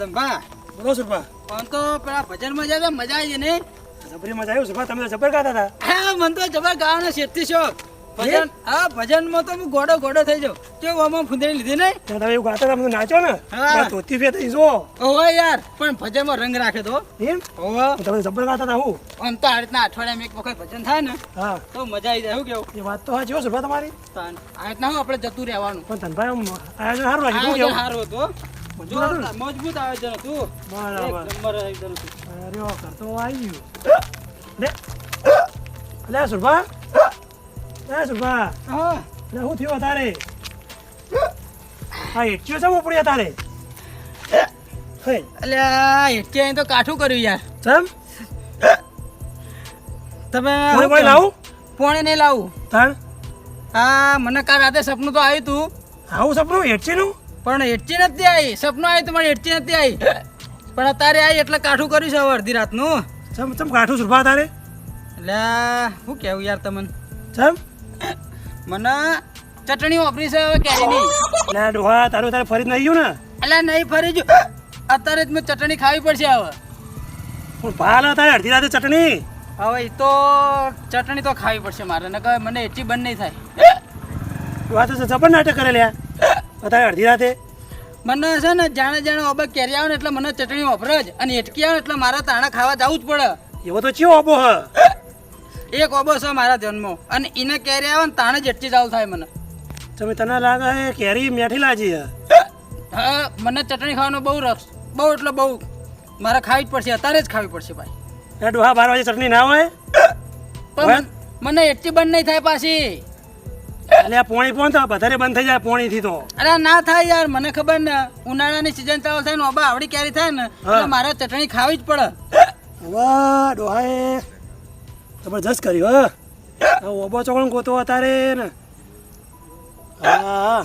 ધંભા બોલો સુરભા. આમ તો પેલા ભજનમાં જાય મજા આવી ને? જબરી મજા આવ્યું સુરભા તમે જબર ગાતા હતા. હા મને તો જબર ગાવાનો શેઠથી શોખ. ભજન હા? ભજનમાં તો હું ગોડો ગોડો થઈ જાઉં. કેવું આમાં ફૂંદરી લીધી નહીં તમે એવું ગાતા તમે નાચો ને? હા. ધોતી ફેર થઈ જો ઓહો યાર પણ ભજનમાં રંગ રાખે તો. એમ? ઓહો. તમે જબર ગાતા હતા હું. આમ તો આ રીતના અઠવાડિયામાં એક વખત ભજન થાય ને હા. તો મજા આવી જાય. શું કેવું? એ વાત તો હો સુરભા તમારી. આ રીતના હું આપણે જતું રહેવાનું. પણ ધનભાઈ આયોજન સારું સારું હતું? જોરદાર, મજબૂત આયોજન હતું બરાબર. નંબર આયોજન અરે ઓ કરતો આવી ગયું. લે. લે સુરભા. લે સુરભા. હા. લે શું થયું તારે? હા એટીઓ છે ઉપડી તારે? હે. અલ્યા એટલે અહીં તો કાઠું કર્યું યાર. સમ તમે કોઈ લાવું? પોણે નહીં લાવું. તાણ હા મને કાલ રાતે સપનું તો આવ્યું તું. આવું સપનું એટીનું પણ હેઠી નથી આવી સપનું આવી તો મને હેઠી નથી આવી પણ અત્યારે આવી એટલે કાઠું કર્યું છે હવે અડધી રાતનું. ચમ ચમ કાઠું સુરભા તારે? એટલે શું કેવું યાર તમને? ચમ? મને ચટણી વાપરી છે હવે કેરીની. એટલે ડોહા તારું તારે ફરી નહીં ગયું ને? એટલે નહીં ફરી જો અત્યારે જ મેં ચટણી ખાવી પડશે હવે. પણ ભાલ તારે અડધી રાતે ચટણી? હવે એ તો ચટણી તો ખાવી પડશે મારે. નકર મને એટલી બંધ નહીં થાય. વાત તો જબર નાટક કરે લ્યા અત્યારે અડધી રાતે? મને છે ને જાણે જાણે ઓબા કેરી આવે ને એટલે મને ચટણી વાપરે જ. અને એટકી આવે એટલે મારા તાણા ખાવા જવું જ પડે. એવો તો ચિયો ઓબો હ? એક ઓબો છે મારા જન્મો અને એને કેરી આવે ને તાણે જ એટકી જવું થાય મને. તમે તને લાગે કેરી મેઠી લાજી હ? હા મને ચટણી ખાવાનો બહુ રસ. બહુ એટલે બહુ. મારે ખાવી જ પડશે. અત્યારે જ ખાવી પડશે ભાઈ. એ ડોહા બાર વાગે ચટણી ના હોય? પણ મને એટલી બંધ નહીં થાય પાછી. એટલે આ પોણી પોણ તો વધારે બંધ થઈ જાય પોણીથી તો. અરે ના થાય યાર મને ખબર ને ઉનાળાની સિઝન ચાલુ થાય ને ઓબા આવડી કેરી થાય ને એટલે મારે ચટણી ખાવી જ પડે. વાહ ડોહાએ. જબરજસ્ત કર્યું હ. ઓબો ચોકણ ગોતો અત્યારે ને. હા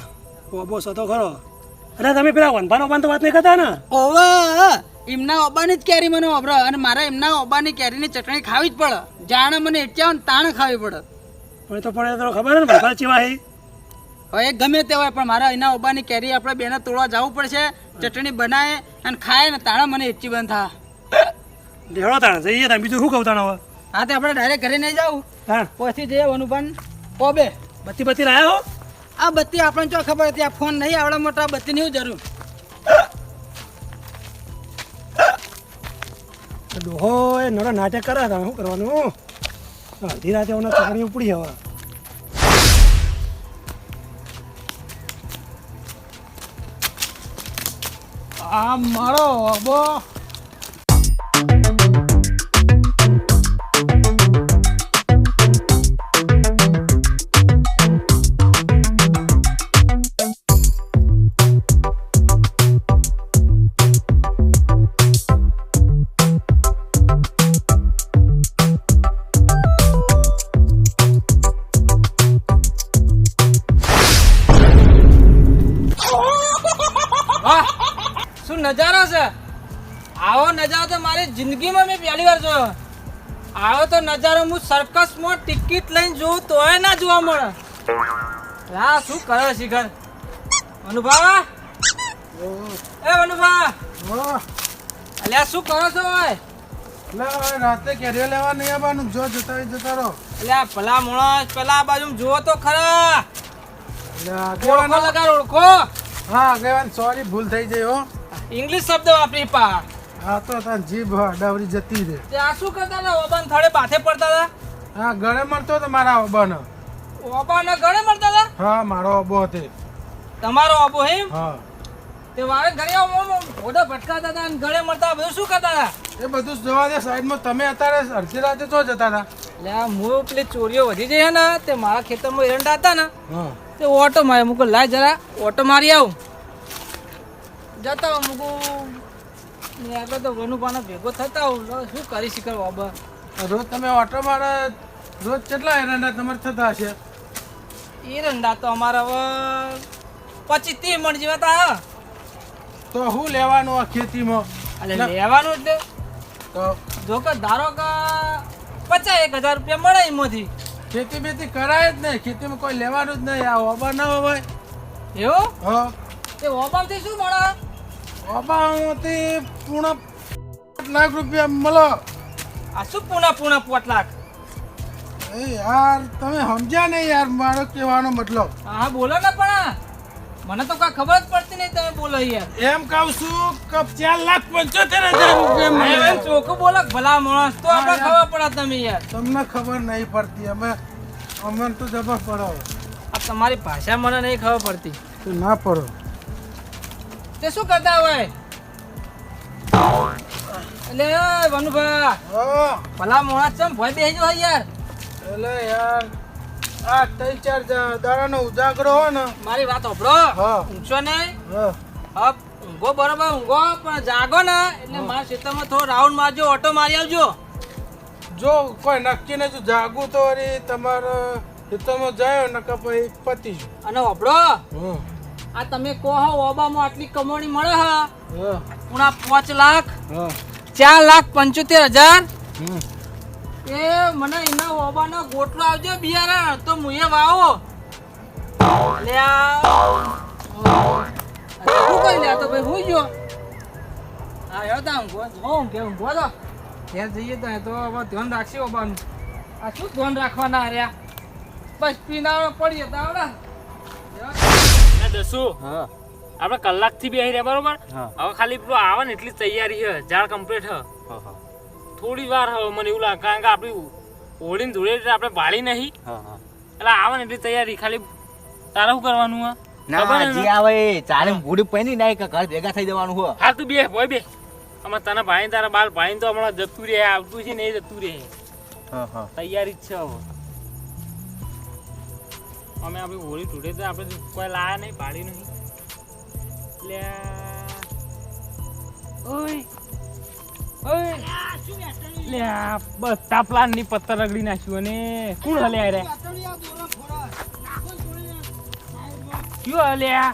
ઓબો સતો ખરો. અરે તમે પેલા વનભાનો તો વાત નહીં કરતા ને? ઓવા એમના ઓબાની જ કેરી મને ઓબરો અને મારા એમના ઓબાની કેરીની ચટણી ખાવી જ પડે. જાણે મને એટલી તાણે ખાવી પડે. પણ તો પણ તો ખબર ને વનભા ચીવા હે હવે ગમે તે હોય પણ મારા એના ઓબાની કેરી આપણે બેને તોડવા જવું પડશે ચટણી બનાવે અને ખાય ને તાણા મને એચી બંધ થા. લેવડો તાણ જઈએ તાણ. બીજું શું કહું તાણ હવે? હા તે આપણે ડાયરેક્ટ ઘરે નહીં જવું. તાણ પછી જઈએ વનુભાન પોબે. બત્તી બત્તી લાયા હો? આ બત્તી આપણને જો ખબર હતી આ ફોન નહીં આવડા મોટા બત્તી નહીં જરૂર. ડોહો એ નડો નાટક કરે શું કરવાનું? અડધી રાતે ઓને ચકડી ઉપડી હવે આ મારો ઓબો નજારો છે. આવો નજારો તો મારી જિંદગીમાં મેં પહેલી વાર જોયો. આવો તો નજારો હું સર્કસમાં ટિકિટ લઈને જોઉં તોય ના જોવા મળે. હા શું કરે શિખર? અનુભા એ અનુભા અલ્યા શું કરો છો ભાઈ એટલે રાતે કેરીઓ લેવા નહીં આવવાનું. જો જતા જતા રહો. અલ્યા પેલા માણસ પેલા આ બાજુ જુઓ તો ખરા. એટલે ઓળખો ઓળખો. હા આગેવાન સોરી ભૂલ થઈ જાય હો. ઇંગ્લિશ શબ્દ વાપરી પા. હા તો તાર જીભ ડવરી જતી રે તે આ શું કરતા હતા? ઓબાન થડે બાથે પડતા હતા? હા ગળે મળતો તો મારા ઓબાનો. ઓબાને ગળે મળતા હતા? હા મારો ઓબો હતો. તમારો ઓબો હે હા. તે વારે ઘરે મોઢો ભટકાતા હતા અને ગળે મળતા બધું શું કરતા હતા? એ બધું જોવા દે સાઈડમાં તમે અત્યારે અડધી રાતે તો જતા હતા. એટલે આ હું પેલી ચોરીઓ વધી જઈ ને તે મારા ખેતરમાં એરંડા હતા ને હા. તે ઓટો મારે મૂકો લાય જરા ઓટો મારી આવું. જતા આવું મૂકું. ને આગળ તો વનુપાનો ભેગો થતા હું શું કરી શીખર બાબા? રોજ તમે ઓટો મારે રોજ કેટલા એરંડા તમારે થતા હશે? એરંડા તો અમારા હવે પચીસ ત્રીસ મણ જેવા તો તો શું લેવાનું આ ખેતીમાં? એટલે. લેવાનું એટલે તો જો કે ધારો કે પચાસ એક હજાર રૂપિયા મળે એમાંથી. ખેતી બેતી કરાય જ નહીં. ખેતીમાં કોઈ લેવાનું જ નહીં. આ ઓબા ના હોય એવું? હા. તે ઓબામાંથી શું મળે? બાબામાંથી પૂણા લાખ રૂપિયા મળો. આ શું પૂના પૂના પોટ લાખ? એ યાર તમે સમજ્યા નહીં યાર મારો કહેવાનો મતલબ. હા બોલો ને પણ. મને તો કાંઈ ખબર જ પડતી નહીં તમે બોલો યાર. એમ કહું છું કે ચાર લાખ પંચોતેર હજાર રૂપિયા ચોખ્ખું બોલો ભલા માણસ. તો આપણે ખબર પડે તમે યાર. તમને ખબર નહીં પડતી. અમે અમને તો જબર પડો. આ તમારી ભાષા મને નહીં ખબર પડતી. તો ના પડો. તે શું કરતા હોય? એટલે વનુભા ભલા માણસ ચમ ભય બેસી જો યાર. એટલે યાર આ ત્રણ ચાર દાડાનો ઉજાગરો હો ને. મારી વાત સાંભળો. ઊંચો નહીં? હા. ઊંઘો બરોબર ઊંઘો પણ જાગો ને. એટલે મારા ક્ષેત્રમાં થોડો રાઉન્ડ મારજો ઓટો મારી આવજો. જો કોઈ નક્કી ને જો જાગું તો તમારો ખેતરમાં જાય નકા પછી પતી અને હમ આ તમે કહો ઓબામાં આટલી કમાણી મળે હા? હા. પૂણા પાંચ લાખ? હા. ચાર લાખ પંચોતેર હજાર? એ મને એના ઓબાનો ગોટલો આવજો બિયારણ તો મુએ વાવો. લે શું કરી લે તો ભાઈ હું ગયો? હા યો તા ઊંઘો જો ઊંઘે ઊંઘો તો ઘેર જઈએ તો તો હવે ધ્યાન રાખશે ઓબાનું. આ શું ધ્યાન રાખવાના હાર્યા બસ પીનારો પડીએ તો આવડે દસુ આપણે કલાકથી બેહી રહ્યા બરોબર? હવે ખાલી પેલું આવે ને એટલી તૈયારી છે ઝાડ કમ્પ્લીટ થોડી વાર હવે મને એવું લાગે કારણ કે આપણી હોળીને ધૂળે આપણે બાળી નહીં. એટલે આવે ને એટલી તૈયારી ખાલી તારે શું કરવાનું હા ના ને? આવે ચાલે ઘોડી પહેરી નાય કે ઘર ભેગા થઈ જવાનું હો હા તું બે બે. આમાં તને ભાઈ તારા બાર ભાઈ તો હમણાં જતું રહે આવતું છે ને એ જતું રહે. તૈયારી જ છે હવે. અમે આપણી હોળી તૂટે તો આપણે કોઈ લાયા નહીં પાડી નહીં. એટલે ઓય પ્લાનની પત્તર રગડી નાખ્યું અને કોણ હલ્યા રે? કયો હલ્યા આ?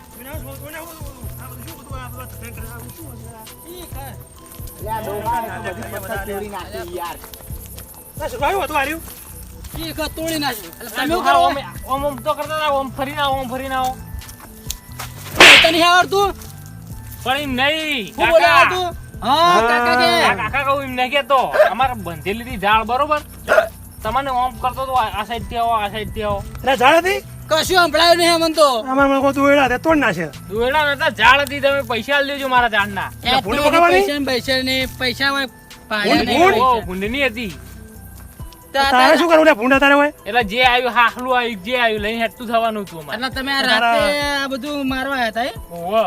ઈ એક તોડી નાખ્યું એટલે તમે તમે કરો ઓમ ઓમ તો કરતા હતા, ઓમ ફરી ના ઓમ ફરી ના તને નહીં આવડતું? પણ નહીં. શું બોલે કાકા. હા કાકા કે? કાકા કહું એમ નહીં કેતો અમારે બંધેલી હતી ઝાડ બરોબર? તમને ઓમ કરતો તો આ સાઈડથી આવો આ સાઈડથી આવો. એટલે ઝાડ હતી? કશું સંભળાયું નહીં અમને તો. અમારે મને કોઈ દોયડા તે તોડ નાખે. દોયડા નતા ઝાડ હતી તમે પૈસા આલી દેજો મારા ઝાડના? પૈસા પૈસા ને પૈસા પાડ્યા નહીં હતી. તારે શું કરવું ભૂંડા તારે હોય? એટલે જે આવ્યું હાહલું આવ્યું જે આવ્યું લઈને હેઠું થવાનું હતું એટલે તમે આ રાતે આ બધું મારવા હતા ઓહો.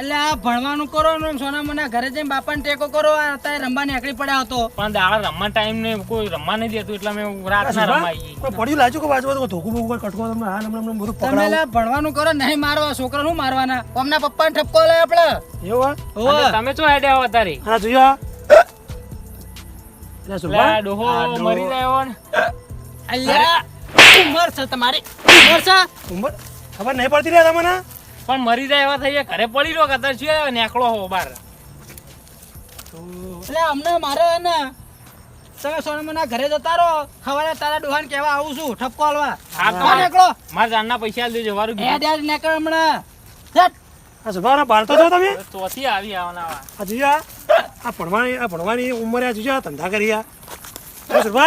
એટલે આ ભણવાનું કરો ને સોના મને ઘરે જઈને બાપાને ટેકો કરો આ અત્યારે રમવા નીકળી પડ્યા હતો. પણ દાડા રમવા ટાઈમ ને કોઈ રમવા નહીં દેતું એટલે અમે રાતના રમાઈએ. કોઈ પડ્યું લાજુ કે બાજુ બધું ધોકું બોકું કટકો તમને હા હમણાં બધું તમે ભણવાનું કરો નહીં મારવા છોકરા નું મારવાના. અમના પપ્પાને ઠપકો લે આપણે. એવું હા? તમે શું આઈડિયા હો તારી હા જોયા લે ડોહો મરી જાય ને. અલ્યા ઉંમર છે તમારી. ઉંમર છે? ઉંમર? ખબર નહીં પડતી રે તમને? પણ મરી જાય એવા થઈ ઘરે પડી રહ્યો કદાચ શું નેકળો હો બાર એટલે અમને મારે ને તમે સોના ઘરે જતા રહો. ખવારે તારા ડોહાને કેવા આવું છું ઠપકો હાલવા. હા તો નીકળો. મારા જાનના પૈસા આલી દેજો વારું એ ડેડ નીકળ હમણાં. જટ. આ છો તમે? આવી આવના આવા. આ જોયા. આ ભણવાની આ ભણવાની ઉંમરે આ જોયા ધંધા કરી આ. આ ચાલો.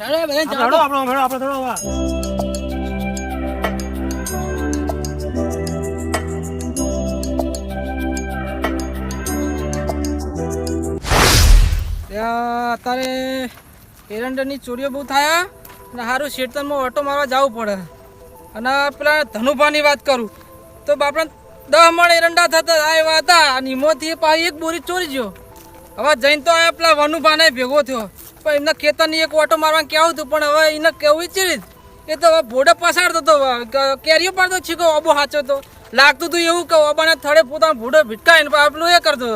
એ આપણે. આપણો આપણે થોડો અત્યારે એરંડરની ચોરીઓ બહુ થયા અને સારું શેતનમાં ઓટો મારવા જવું પડે. અને પેલા ધનુભાની વાત કરું. તો બાપડા દહ મણ એરંડા થતા આવ્યા હતા અને એમાંથી પાછી એક બોરી ચોરી ગયો. હવે જઈને તો આવ્યા પેલા વનુભાને ભેગો થયો. પણ એમના ખેતરની એક ઓટો મારવાનું કેવું હતું? પણ હવે એને કેવું ચીરી એ તો હવે ભોડે પસાડતો હતો કેરીઓ પાડતો છીકો અબો સાચો તો? લાગતું હતું એવું કે અબાને થડે પોતાનો ભૂડો ભીટકાઈને આપણું એ કરતો.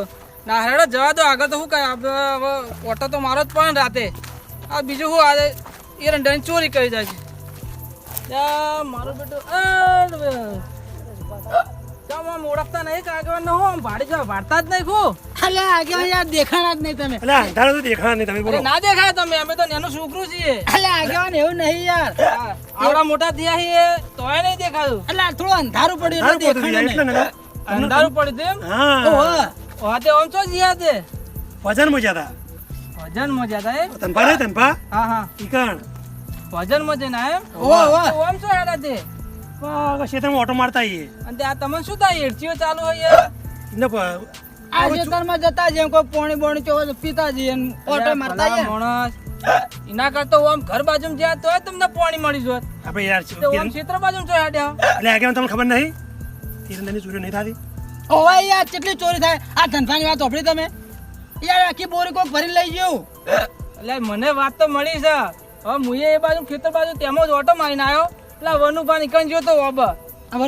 ના, હેડો, જવા દો. આગળ તો શું કહે હવે ઓટો તો મારો જ પણ રાતે. આ બીજું શું આજે? એ એરંડાની ચોરી કરી જાય છે. મારો બેટો. કેમ આમ ઓળખતા નહીં કે આગળ ન આમ ભાડી જવા ભાડતા જ નહીં ખો અલે આગળ યાર દેખાણા જ નહીં તમે. એટલે અંધારે તો દેખાણા નહીં તમે બોલો. ના દેખાય તમે અમે તો નેનું છોકરું છીએ. અલે આગળ એવું નહીં યાર. આવડા મોટા થયા છીએ તોય નહીં દેખાતું એટલે થોડું અંધારું પડ્યું અંધારું પોતું જાય અંધારું પડ્યું તેમ? હા. વાતે ઓમ છો જીયા તે? ભજન મજા હતા. ભજન મજા હતા એમ? તનપા રે તનપા હા હા. ઈકણ ભજન મજા ના એમ? ઓવા. ઓમ છો તે ક્ષેત્રમાં ઓટો મારતા આવીએ અને આ તમને શું થાય? એડચીઓ ચાલુ હોય પ- આ ખેતરમાં જતા જેમ કોઈ પોણી બોણી ચોવો પીતા જઈએ ઓટો મારતા ભલા માણસ. એના કરતો ઓમ ઘર બાજુમાં જ્યાં તોય તમને પોણી મળી જોત. આપણે યાર ઓમ ક્ષેત્ર બાજુ જો હેડ્યા એટલે આગળ તમને ખબર નહીં? તીરંદાની ચોરી નહીં થતી. ઓવે યાર કેટલી ચોરી થાય? આ ધંધાની વાત સાંભળી તમે? યાર આખી બોરી કોઈ ભરી લઈ ગયું. એટલે મને વાત તો મળી છે. હવે મુએ એ બાજુ ખેતર બાજુ તેમાં જ ઓટો મારીને આવ્યો. પેલા વનુભા નીકળી ગયો તો ઓબ.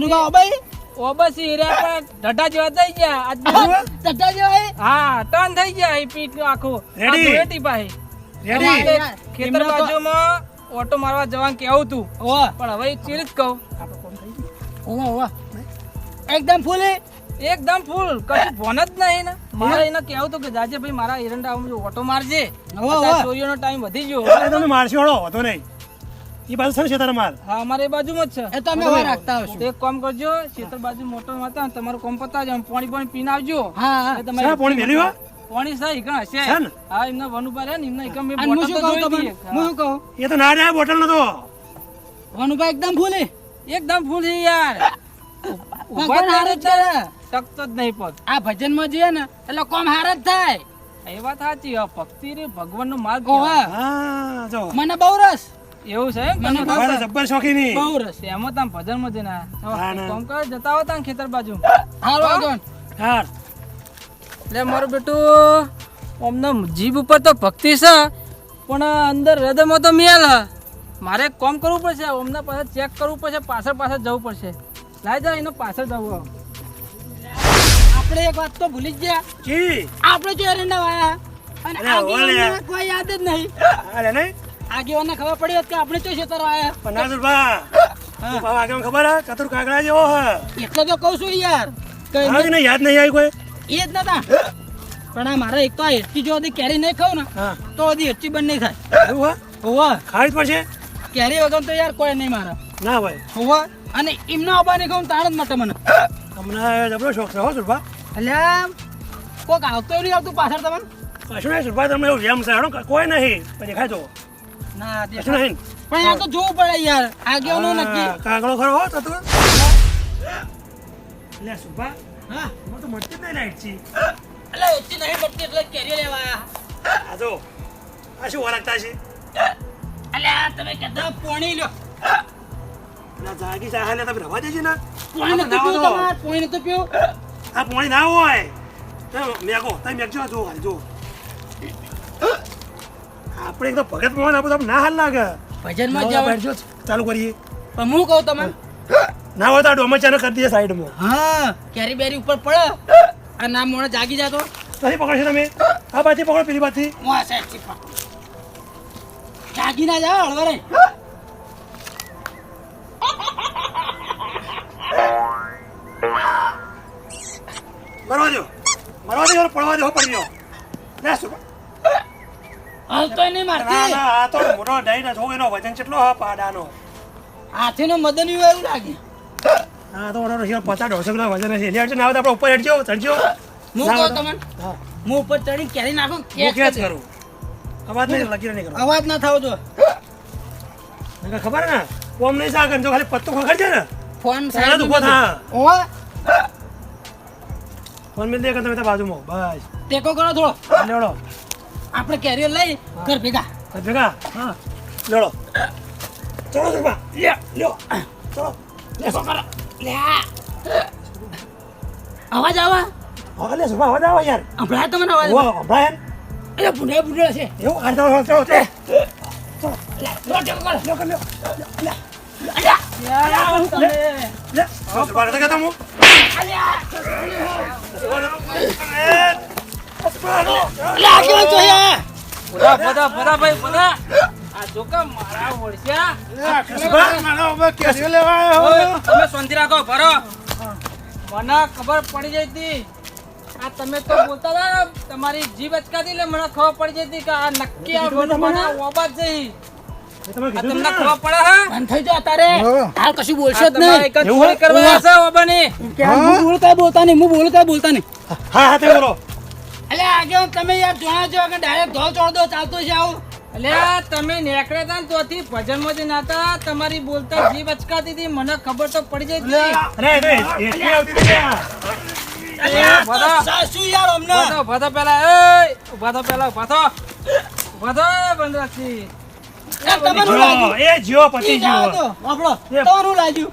ગાવ ભાઈ ઓબસી પર ઢઢા જેવા થઈ ગયા. આજ બધું- જેવા? હા ટર્ન થઈ ગયા એ પીઠ આખું? આ ધૂળેટી પાસે રેડી ખેતર તો- બાજુમાં ઓટો મારવા જવાનું કેવું તું. ઓવે, પણ હવે ચીર જ કહું. ઓવા ઓવા એકદમ ફૂલ? એકદમ ફૂલ કશું ફોન જ નહીં ને. મારે એને કેવું તું કે જાજે ભાઈ મારા એરંડા ઓટો મારજે. ચોરીઓનો ટાઈમ વધી ગયો. તમે મારશો હતો નહીં. એ બાજુ છે ને માર હા અમારે એ બાજુમાં જ છે. એ તો અમે હવે રાખતા આવશું. એક કામ કરજો શેતર બાજુ મોટર હતા ને તમારું કામ પતાવજો પાણી પાણી પીને આવજો. હા શા પાણી? મેલ્યું હો? પાણી સા ઈકણ હશે છે હા એમના વનુભાઈ ને એમના એકમ મેં બોટલ તો જોઈ તમને? હું શું કહું? એ તો ના ના બોટલ નતો. વનુભાઈ એકદમ ફૂલી એકદમ ફૂલી યાર. ઊભા હારે જ છે. ટકતો જ નહીં પગ. આ ભજનમાં જઈએ ને એટલે કોમ હારે જ થાય. એ વાત સાચી ભક્તિ રે ભગવાન નો માર્ગ હા મને બહુ રસ. એવું છે મને તમને જબ્બર શોખી નહીં બહુ રસ એમાં તમે ભજનમાં હા. ના. કામ જતા હોતા ને ખેતર બાજુ. હાલ આગળ. હાલ લે મારું બેટું અમને જીભ ઉપર તો ભક્તિ છે પણ અંદર હૃદયમાં તો મેલ હ. મારે કામ કરવું પડશે અમને પાછળ ચેક કરવું પડશે પાછળ પાછળ જવું પડશે. લાઈ જાઓ એનો પાછળ જવું આપણે એક વાત તો ભૂલી જ ગયા. જી. આપણે જો એરંડા વાયા અને અરે, કોઈ યાદ જ નહીં. અરે નહીં. આગેવાનને ખબર પડી હોત કે આપણે ચો ખેતર આયા નાઝરભા હા. ભાવ આગેવાન ખબર હે? ચતુર કાગડા જેવો હે. એટલે તો કહું છું યાર કઈ નહીં? યાદ નહીં આવી કોઈ? એ જ નતા. પણ આ મારે એક તો આ હેરચી જો હજી કેરી નહીં ખાવ ને તો હજી હેરચી બંધ નહીં થાય. હોવા હોવા. ખાવી પડશે? કેરી વગર તો યાર કોઈ નહીં મારા. ના ભાઈ. હોવા. અને એમના અબાને કહું તાણ જ માટે મને. તમને જબરો શોખ છે હો સુરભા. અલ્યા કોક આવતો નહીં આવતું પાછળ તમને? કશું નહીં સુરભા તમને એવું જેમ છે કોઈ નહીં. પછી ખાઈ ના નહીં પણ તો જોવું પડે યાર. આગેવાનો નક્કી હા, ખરો હો ચતુર લે સુભા. હા. એમાં તો મળતી જ નહીં લાઈટ છે. એટલે હેરચી નહીં પડતી એટલે કેરી લેવા આયા. આ જો આ શું છે અલ્યા તમે કહેતા પોણી લ્યો. ના જાગી હાલે તમે રવા દેજે ને. પોણી તમારે પોણી નથી પીવું. આ પોણી ના હોય. તમે મેગો તમે મેગજો જો હાલ જો. આપણે એકદમ ભગત મોહન આપણે તમને ના હાલ લાગે. ભજનમાં ના જાવ ચાલુ કરીએ. પણ હું કહું તમને? ના હોય તો આ ડોમર ચાને કરી દઈએ સાઈડમાં. હા કેરી બેરી ઉપર પડે. આ ના મોણ જાગી જાતો. તારી પકડશે તમે? આ બાજુ પકડો પેલી બાજુથી હું આ સાઈડથી જાગી ના જાવ હળવરે. મરવા દો મરવા દો પડવા દો પડી લે શું? નહીં ના મારતી ના આ તો મોટો ડાઈ ના જોગ એનો વજન કેટલો હા પાડાનો. હાથીનો મદન એવું લાગે. હા તો ઓનો હિયો પચાસ દોઢસો કિલો વજન છે એટલે ના આવે આપણે ઉપર હેડજો ચડજો. હું કહું તમને? હું. ઉપર ચડી કેરી નાખું હું કરું? અવાજ નહીં લગી નહીં કરો. અવાજ ના થાવ જો. નકર ખબર ને? કોમ નહીં જો ખાલી પત્તો ખખડજે ને? ફોન સારા થા. ફોન મિલ દે કે તમે બાજુમાં. બસ. ટેકો કરો થોડો. લેવડો આપણે કેરીઓ લઈ ઘર ભેગા. ઘર ભેગા? હા. લડો. ચલો સુરભા લે લ્યો. ચલો. ટેકો કરો? લે. અવાજ આવા? હા લે સુરભા અવાજ આવે યાર. હમણાં તમને અવાજ? ઓ હમણાં અરે ભૂંડે ભૂંડે છે. એવું? આ ચલો ચલો ચલો લો ટેકો કરો લ્યો કર લ્યો. લે અલ્યા તમે. લે. સુરભા નથી કહેતા હું અલ્યા તો જોઈએ. બધા બધા બધા ભાઈ બધા આ જોકા મારા વળસ્યા મારા ઊભા કેરીઓ લેવા આવ્યો હો. તમે શાંતિ રાખો ભરો મને ખબર પડી જઈ હતી. આ તમે તો બોલતા હતા તમારી જીભ અચકાતી એટલે મને ખબર પડી જઈ હતી કે આ નક્કી આ મને ઓબાત જઈ તમને ખબર પડે હા? બંધ થઈ જાવ અત્યારે હાલ કશું બોલશો જ નહીં. એવું કરવા છે ઓબાની. હું બોલું બોલતા નહીં હું બોલતા બોલતા નહીં. હા હા તે બોલો. આગળ તમે યાર જોણા છો કે ડાયરેક્ટ ધોલ ચોળ દો ચાલતો છે આવું. અલ્યા તમે નીકળ્યા હતા ને તોથી ભજનમાં જે નાતા તમારી બોલતા જીભ અચકાતી હતી મને ખબર તો પડી જઈ સાસુ યાર અમને. પેલા પેલા લાગ્યું. એ પતિ જાઓ આપણો તમારું લાગ્યું.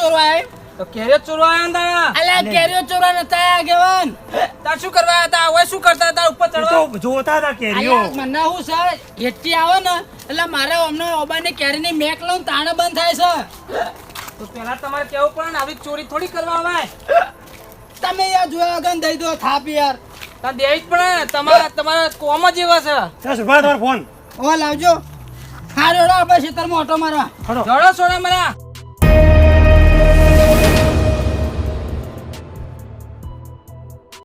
ચોરવા આવે તો કેરીઓ ચોરવા આવ્યા હતા. અલ્યા કેરીઓ ચોરવા નતા આગેવાન તાર શું કરવા હતા હવે શું કરતા હતા? ઉપર ચડવા? તો જોતા હતા કેરીઓ. મને હું સર હેઠી આવે ને એટલે મારે અમને ઓબાની કેરીની મેક લઉં તાણે બંધ થાય છે. તો પેલા તમારે કેવું પડે ને? આવી ચોરી થોડી કરવા આવે તમે યાર જોયા વગર દઈ દો થાપ યાર. તાર દેવી જ પડે ને. તમારા તમારા કોમ જ એવા છે. સર સુભા તમારો ફોન. ઓ લાવજો. હા રેડો આપણે ખેતરમાં ઓટો મારવા. મારા જોડો સોડા મારા.